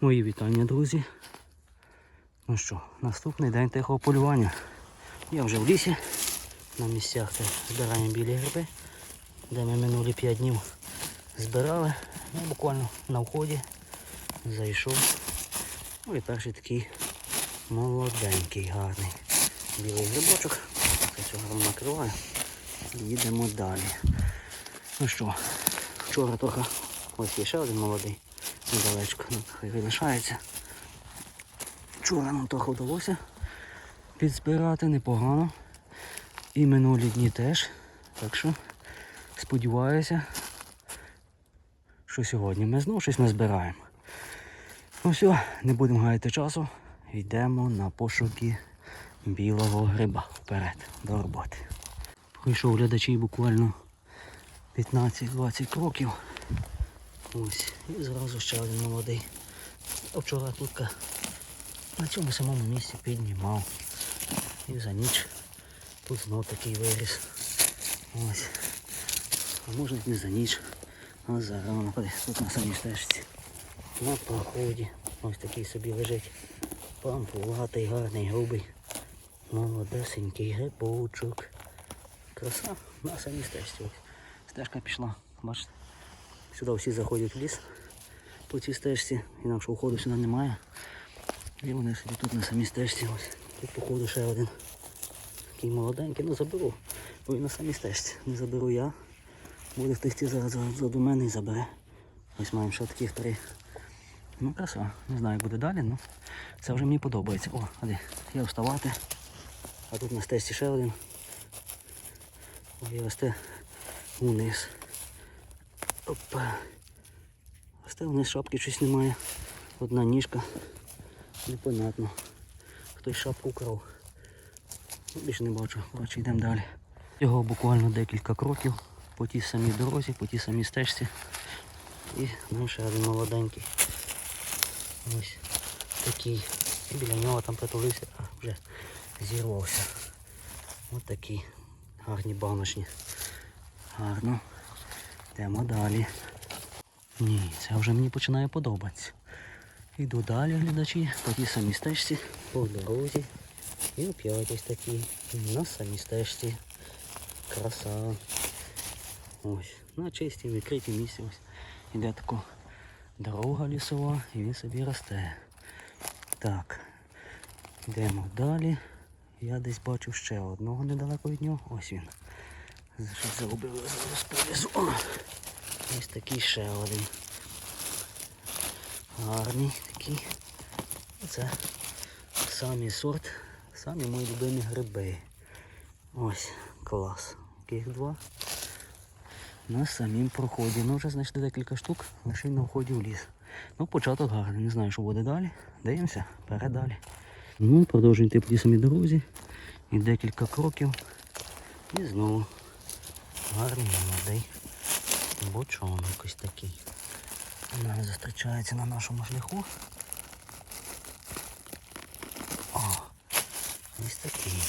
Мої вітання, друзі. Ну що, наступний день тихого полювання. Я вже в лісі. На місцях це збираємо білі гриби, де ми минулі 5 днів збирали. Я буквально на вході зайшов. Ну і перший такий молоденький, гарний білий грибочок. Це цього накриваю. Їдемо далі. Ну що, вчора трохи ось є ще один молодий недалечко, ну, хай залишається. Вчора нам трохи вдалося підзбирати непогано. І минулі дні теж. Так що сподіваюся, що сьогодні ми знову щось назбираємо. Ну все, не будемо гаяти часу. Йдемо на пошуки білого гриба вперед до роботи. Пройшов глядачі буквально 15-20 кроків. Ось, і зразу ще один молодий. Вчора тут на цьому самому місці піднімав. І за ніч тут знов такий виріс. Ось. А може не за ніч, а за рано. Тут на самій стежці. На проході. Ось такий собі лежить. Пампулатий, гарний, грубий. Молодесенький грибочок. Краса на самій стежці. Стежка пішла, бачите. Сюди всі заходять в ліс по цій стежці, інакше входу сюди немає. І вони собі тут на самій стежці. Ось. Тут походу ще один такий молоденький, ну заберу. Бо він на самій стежці. Не заберу я. Буде йти зараз за мене і забере. Ось маємо ще таких три. Ну краса. Не знаю, як буде далі, ну це вже мені подобається. О, ходи, я вставати. А тут на стежці ще один. І росте униз. Опа. Вниз шапки щось немає. Одна ніжка. Непонятно. Хтось шапку украв. Ну, Більше не бачу. Коротше, йдемо далі. Його буквально декілька кроків по тій самій дорозі, по тій самій стежці. І ну, ще один молоденький. Ось такий. І біля нього там притулився, а вже зірвався. Ось такі гарні баночні. Гарно. Йдемо далі. Ні, це вже мені починає подобатися. Йду далі, глядачі, по тій самій стежці, по дорозі. І опять ось такі. На самій стежці. Краса. Ось. На чистій відкритій місці. Ось. Іде така дорога лісова і він собі росте. Так. Йдемо далі. Я десь бачив ще одного недалеко від нього. Ось він. Щось загубив я зараз повезу. Ось такий ще один. Гарний такий. Це самі сорт, самі мої любимі гриби. Ось, клас. Яких два. На самім проході. Ну вже знайшли декілька штук, лише на вході в ліс. Ну, початок гарний. Не знаю, що буде далі. Дивимося, передалі. Ну, продовжуємо йти по тій дорозі. І декілька кроків. І знову гарний молодий бочонок ось такий. Вона зустрічається на нашому шляху. О, ось такий.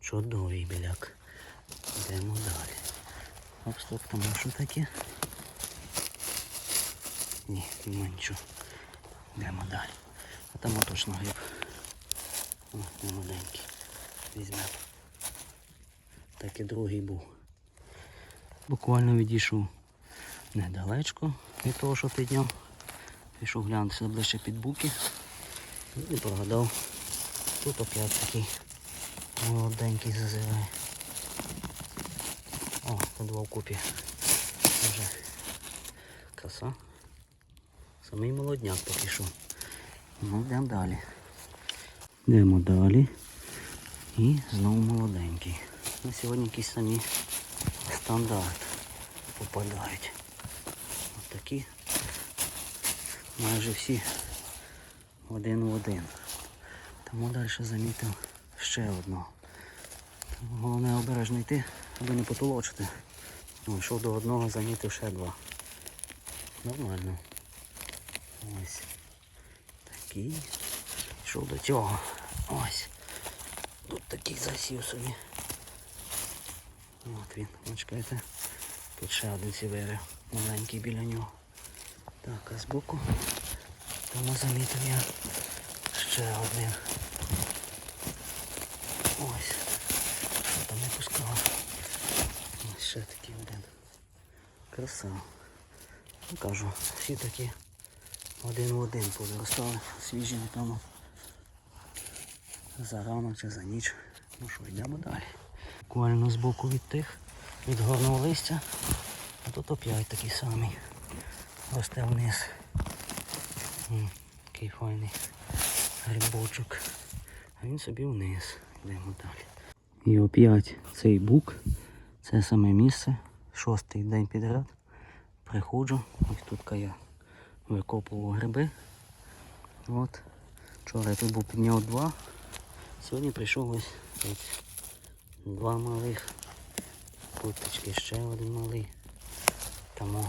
Чудовий біляк. Йдемо далі. Стоп, там що таке? Ні, нема нічого. Йдемо далі. А там точно гриб. О, молоденький. Візьмемо. Так і другий був. Буквально відійшов недалечко від того, що підняв. Пішов глянутися ближче під буки. І прогадав. Тут опять такий молоденький зазирає. О, тут два вкупі. Вже краса. Самий молодняк поки що. Ну, йдемо далі. Йдемо далі. І знову молоденький. На сьогодні якісь самі стандарт попадають. Ось такі майже всі один в один. Тому далі замітив ще одного. Головне обережно йти, аби не потолочити. О, йшов до одного, замітив ще два. Нормально. Ось. Такий. Йшов до цього. Ось. Тут такий засів собі. От він, чекайте. Тут ще один сіверив, маленький біля нього. Так, а збоку Тому замітив я ще один. Ось. Там не пускав. Ось ще такий один. Краса. Ну кажу, всі такі один в один позаростали. Свіжі, напевно. За ранок чи за ніч. Ну що, йдемо далі. Буквально збоку від тих, від горного листя. А тут опять такий самий. Росте вниз. М, Такий файний грибочок. А він собі вниз. Йдемо далі. І опять цей бук. Це саме місце. Шостий день підряд. Приходжу. Ось тут я викопував гриби. От. Вчора я тут був підняв два. Сьогодні прийшов ось тут два малих. Куточки ще один малий. Тому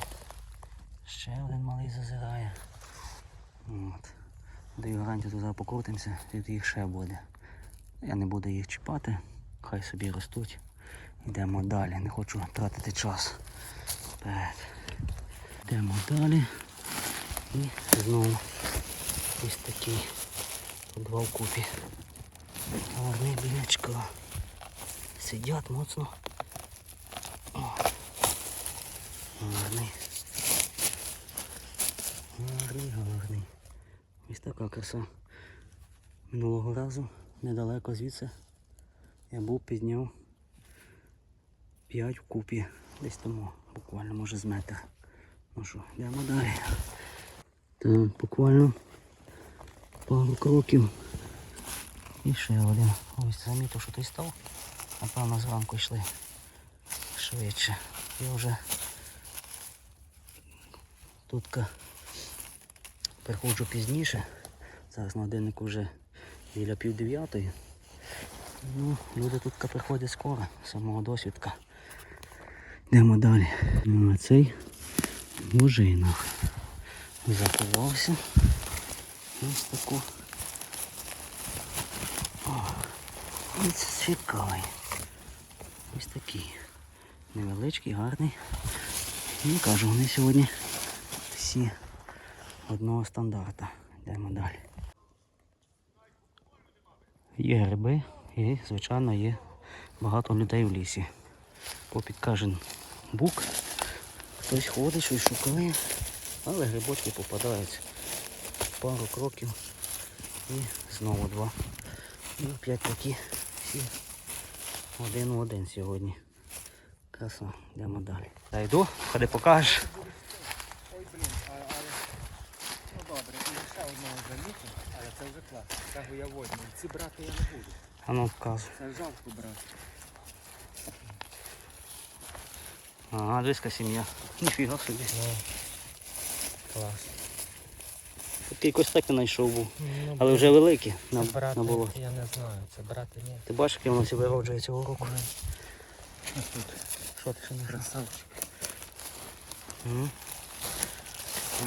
ще один малий зазирає. От. Даю гарантію туди покрутимося, тут їх ще буде. Я не буду їх чіпати, хай собі ростуть. Йдемо далі, не хочу тратити час. Вперед. Йдемо далі. І знову ось такий два вкупі. Гарний білячка. Сидять моцно. О. Гарний. Гарний, гарний. Ось така краса. Минулого разу недалеко звідси я був підняв 5 вкупі. Десь тому, буквально може з метр. Ну що, йдемо далі. Так, буквально пару кроків. І ще один. Ось замітив, що той став. Напевно, зранку йшли швидше. Я вже тут приходжу пізніше. Зараз на годиннику вже біля пів дев'ятої. Ну, люди тут приходять скоро, самого досвідка. Йдемо далі. Ну, а цей в ожинах заховався. Ось таку. О, і цікавий. Ось такий. Невеличкий, гарний. Ну, кажу, вони сьогодні всі одного стандарта. Йдемо далі. Є гриби і, звичайно, є багато людей в лісі. Попід кожен бук. Хтось ходить, щось шукає, але грибочки попадаються. Пару кроків і знову два. І опять такі всі один в один сьогодні. Краса, йдемо далі. Та йду, ходи покажеш. Ой, блін, але... Ну добре, і ще одного замітив, але це вже клас. Цього я возьму. Ці брати я не буду. А ну показуй. Це жалко брати. Ага, диска сім'я. Ніфіга собі. Клас. Такий костак не знайшов був. Але вже великий на, Ну, брати, на було. я не знаю, це брати ні. Ти бачиш, який воно вироджує цього року? Ось тут Що ти ще не красавчик. Угу.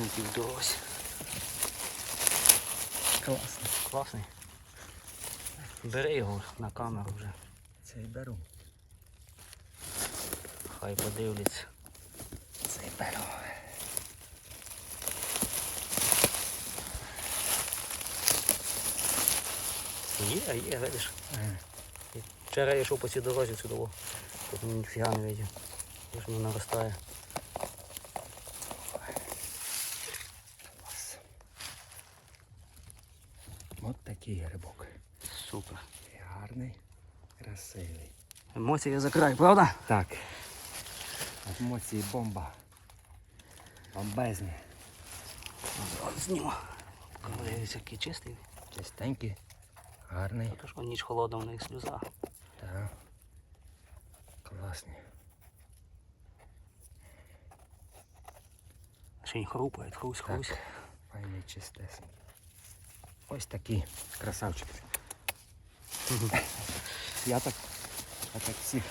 Який в дорозі. Класний. Класний. Бери його на камеру вже. Цей беру. Хай подивляться. Цей беру. Є, є, видиш. Вчора я йшов по цій дорозі сюди. Тут ніфіга не видів. Ж воно наростає. От такий грибок. Супер. Гарний, красивий. Емоції я закраю, правда? Так. Емоції бомба. Бомбезні. Зніму. Подивіться, який чистий. Чистенький. Гарний. Тож ніч холодна, в них сльоза. Так. Класний. Ще й хрупають, хрусь, хрусь. Файний чистесенький. Ось такий красавчик. Я так, я так всіх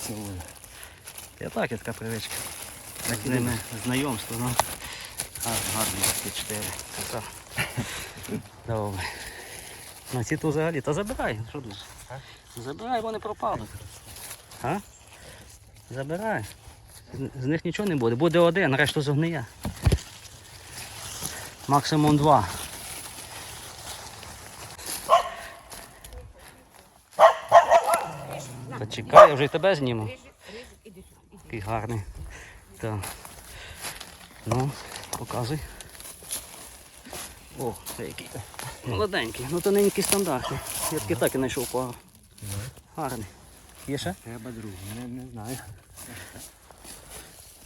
цілую. Я так, є така привичка. Так з ними знайомство, ну. Гарно, ці чотири. Добре. На ці то взагалі, та забирай, що тут? Забирай, вони пропадуть. А? Забирай. З- них нічого не буде. Буде один, решту зогниє. Максимум два. Та чекай, я вже й тебе зніму. Який гарний. Так. Ну, показуй. О, це який. Молоденький. Ну то не який. Я таки так і знайшов пару. Гарний. Є ще? Треба другий, не, не знаю.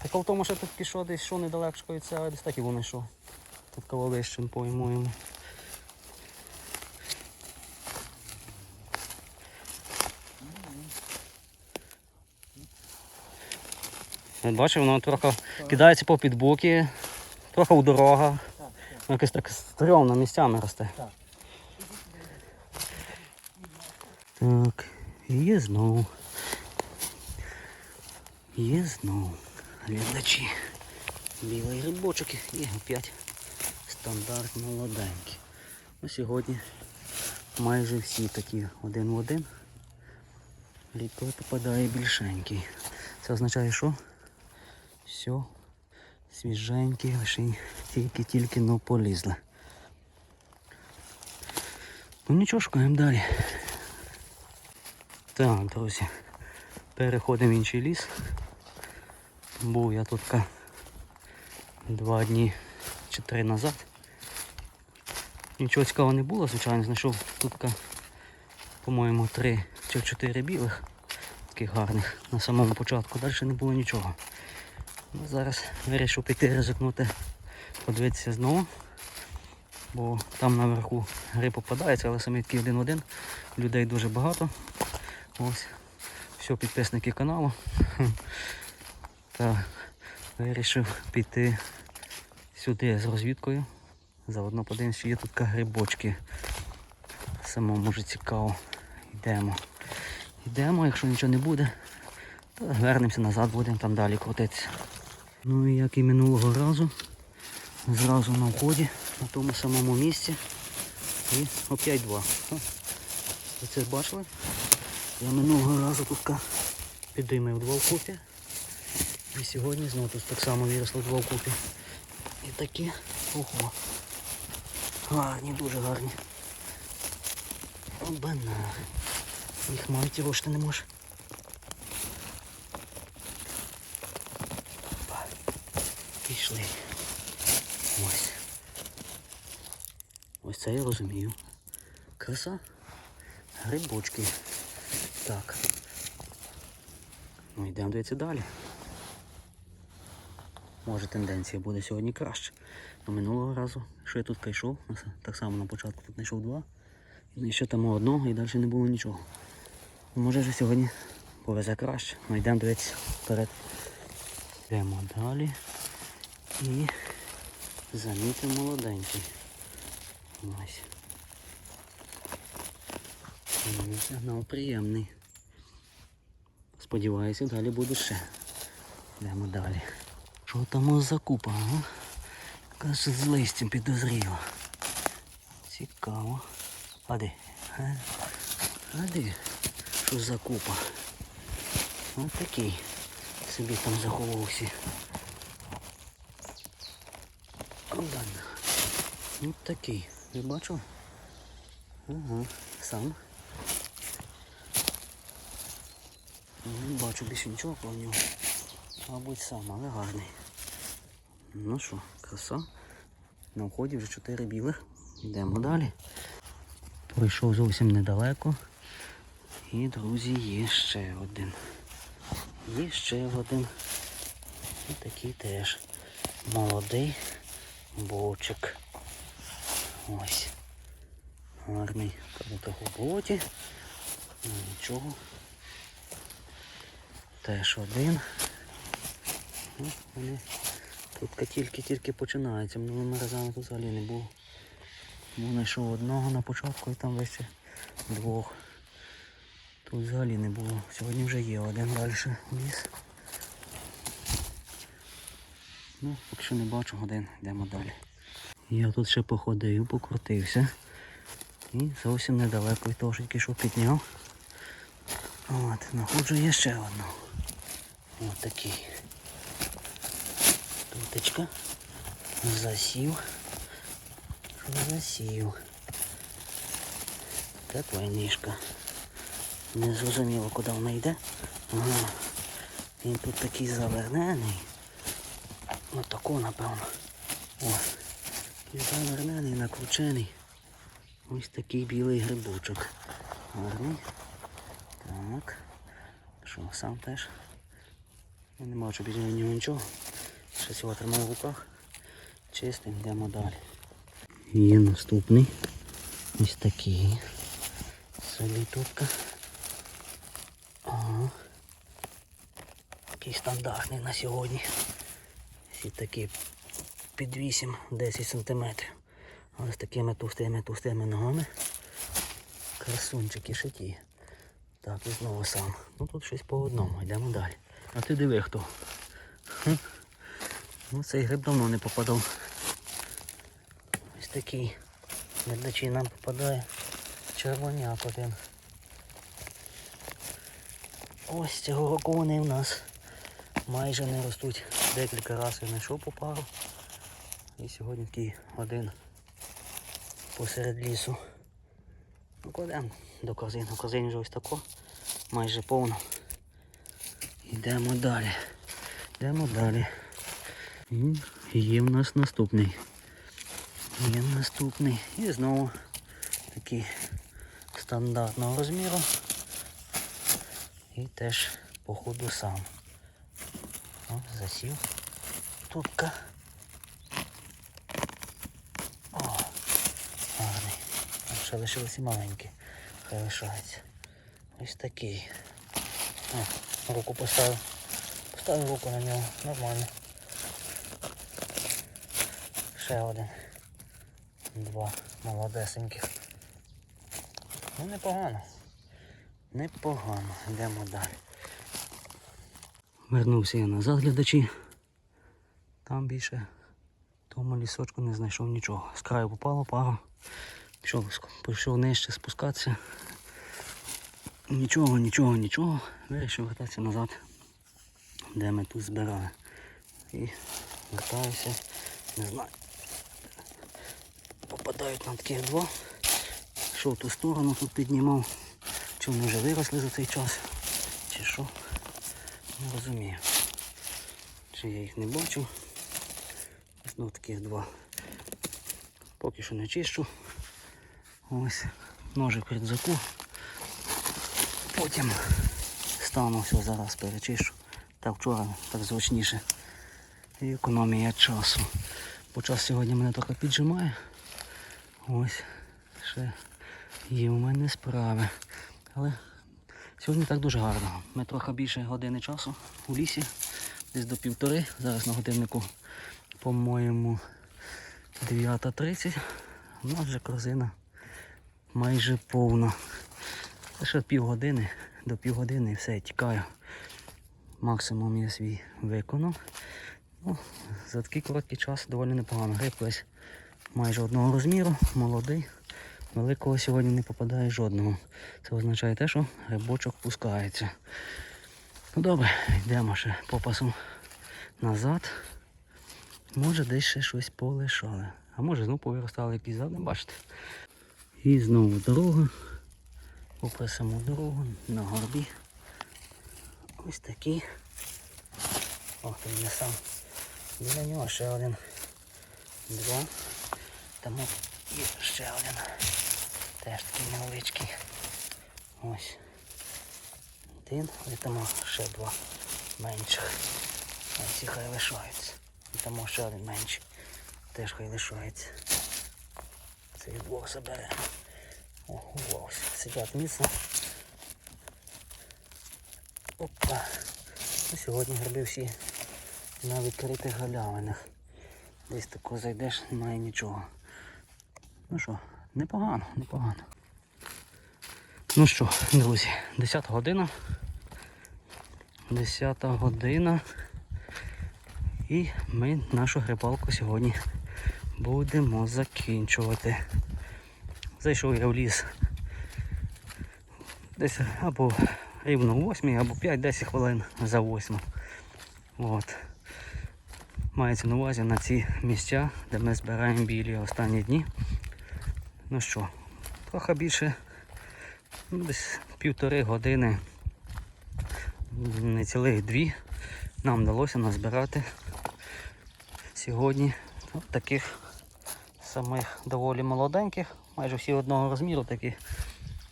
Так в тому, що тут пішов десь що недалеко від цього, десь так і воно йшов. Тут кавалищем, по-моєму. Бачив, воно трохи кидається по під боки, трохи у дорогах. Якось так стрьомно місцями росте. Так. Так, є знову. Є знову. Глядачі. Білий грибочок і опять стандарт молоденький. Ну, сьогодні майже всі такі один в один. Рідко попадає більшенький. Це означає, що все свіженькі, лише тільки-тільки но полізли. Ну нічого, шукаємо далі. Так, друзі, переходимо в інший ліс. Був я тут два дні чи три назад. Нічого цікавого не було, звичайно, знайшов тут, по-моєму, три чи чотири білих, таких гарних на самому початку. Далі не було нічого. Ну, зараз вирішив піти ризикнути, подивитися знову. Бо там наверху гри попадаються, але самі такі один в один. Людей дуже багато. Ось. Все, підписники каналу. Та вирішив піти сюди з розвідкою. Заодно подивимось, чи є тут грибочки. Самому може цікаво. Йдемо. Йдемо, якщо нічого не буде, то вернемося назад, будемо там далі крутитися. Ну і як і минулого разу, зразу на вході, на тому самому місці. І опять два. Ви це бачили? Я минулого разу тут підіймив два вкупі. І сьогодні знову тут так само виросло два вкупі. І такі, ого. Гарні, дуже гарні. Обана. Їх мають його ти не можеш. Опа. Пішли. Ось. Ось це я розумію. Краса. Грибочки. Так. Ну йдемо дивитися далі. Може тенденція буде сьогодні краще. А минулого разу, що я тут йшов, так само на початку тут знайшов два. І ще там одного і далі не було нічого. Може вже сьогодні повезе краще. Ну йдемо дивитися вперед. Йдемо далі і замітимо молоденький. Ось. Ну, Сигнал приємний. Сподіваюся, далі буде ще. Йдемо далі. Що там за купа. Каже, з листям підозріло. Цікаво. А де? Що за купа? Ось такий собі там заховався. Ось такий. Ви бачив? Ага, сам. Не бачу більше нічого про нього. Мабуть сам, але гарний. Ну що, краса. На вході вже 4 білих. Йдемо далі. Пройшов зовсім недалеко. І, друзі, є ще один. Є ще один. І такий теж молодий бочик. Ось. Гарний. В болоті. Ну, нічого. Теж один. Ну, вони тут тільки-тільки починаються. Минулими разами тут взагалі не було. Був знайшов одного на початку і там вище двох. Тут взагалі не було. Сьогодні вже є один далі ліс. Ну, поки що не бачу один, йдемо далі. Я тут ще походив, покрутився. І зовсім недалеко того, що підняв. От, знаходжу є ще одну. Ось такий. Туточка. Засів. засів. Тепла ніжка. Не зрозуміло, куди вона йде. Ага. Він тут такий завернений. Ну таку, напевно. О. І завернений, накручений. Ось такий білий грибочок. Гарний. Так. Що, сам теж? Я не бачу біля нього нічого. Щось його тримаю в руках. Чистим, йдемо далі. Є наступний. Ось такий. Солітутка. Ага. Такий стандартний на сьогодні. Всі такі під 8-10 сантиметрів. Але з такими товстими ногами. Красунчики шиті. Так, і знову сам. Ну тут щось по одному, йдемо далі. А ти диви хто. Ну цей гриб давно не попадав. Ось такий. Глядачі нам попадає червоняк один. Ось цього року вони в нас майже не ростуть. Декілька разів знайшов по пару. І сьогодні такий один посеред лісу. Ну, кладемо до корзини. В корзині вже ось тако. Майже повно. Йдемо далі. Йдемо далі. І є в нас наступний. Є наступний. І знову такий стандартного розміру. І теж походу сам. О, засів. Тутка. О, гарний. Там ще лишилися маленькі. Хай лишається. Ось такий. О, руку поставив. Поставив руку на нього. Нормально. Ще один. Два молодесеньких. Ну непогано. Непогано. Йдемо далі. Вернувся я назад глядачі. Там більше тому лісочку не знайшов нічого. З краю попало пару. Пішов, пішов нижче спускатися. Нічого, нічого, нічого. Вирішив вертатися назад, де ми тут збирали. І вертаюся, не знаю. Попадають на таких два. Що в ту сторону тут піднімав. Чи вони вже виросли за цей час, чи що. Не розумію. Чи я їх не бачу. Знов таких два. Поки що не чищу. Ось ножик рюкзаку. Потім стану все зараз перечищу. Так вчора так зручніше. І економія часу. Бо час сьогодні мене трохи піджимає. Ось ще є у мене справи. Але сьогодні так дуже гарно. Ми трохи більше години часу у лісі, десь до півтори. Зараз на годиннику, по-моєму, 9.30. У нас вже корзина майже повна. Лише півгодини, до півгодини і все, тікаю. Максимум я свій виконав. Ну, за такий короткий час доволі непогано. Гриб весь майже одного розміру, молодий. Великого сьогодні не попадає жодного. Це означає те, що грибочок пускається. Ну добре, йдемо ще попасом назад. Може десь ще щось полишали. А може знову повиростали якісь задни, бачите. І знову дорога. Попри саму дорогу на горбі. Ось такий. Ох, він не сам. Біля нього ще один. Два. Тому і ще один. Теж такий невеличкий. Ось. Один, і тому ще два менших. Ось і хай лишаються. І тому ще один менший. Теж хай лишається. Цей двох забере. О, ось. Сидять міцно. Опа. Ну, сьогодні гриби всі на відкритих галявинах. Десь тако зайдеш, немає нічого. Ну що, непогано, непогано. Ну що, друзі, 10 година. 10 година. І ми нашу грибалку сьогодні будемо закінчувати. Зайшов я в ліс десь або рівно о 8, або 5-10 хвилин за 8. От. Мається на увазі на ці місця, де ми збираємо білі останні дні. Ну що, трохи більше, ну, десь півтори години, не цілих дві, нам вдалося назбирати сьогодні таких самих доволі молоденьких, майже всі одного розміру, такі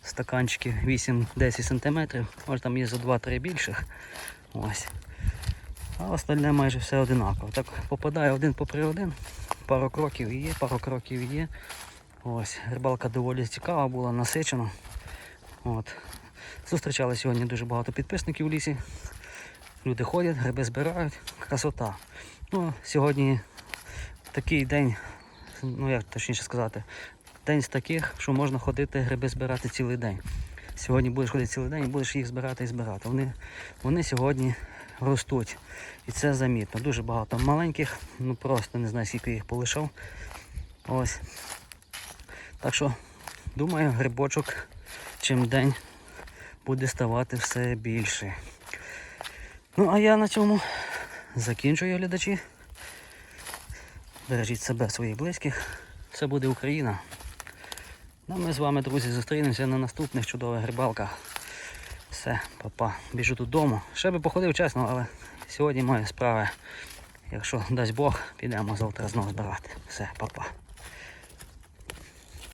стаканчики 8-10 см, може там є за 2-3 більших. Ось. А остальне майже все одинаково. Так попадає один попри один, пару кроків є, пару кроків є. Ось, рибалка доволі цікава була, насичена. От. Зустрічали сьогодні дуже багато підписників в лісі. Люди ходять, гриби збирають, красота. Ну, сьогодні такий день, ну як точніше сказати, день з таких, що можна ходити гриби збирати цілий день. Сьогодні будеш ходити цілий день і будеш їх збирати і збирати. Вони, вони сьогодні ростуть. І це замітно. Дуже багато маленьких, ну просто не знаю, скільки їх полишав. Ось. Так що, думаю, грибочок чим день буде ставати все більше. Ну, а я на цьому закінчую глядачі. Бережіть себе, своїх близьких. Все буде Україна. Ну, ми з вами, друзі, зустрінемося на наступних чудових грибалках. Все, папа, біжу додому. Ще би походив чесно, але сьогодні маю справи. Якщо дасть Бог, підемо завтра знову збирати. Все, папа.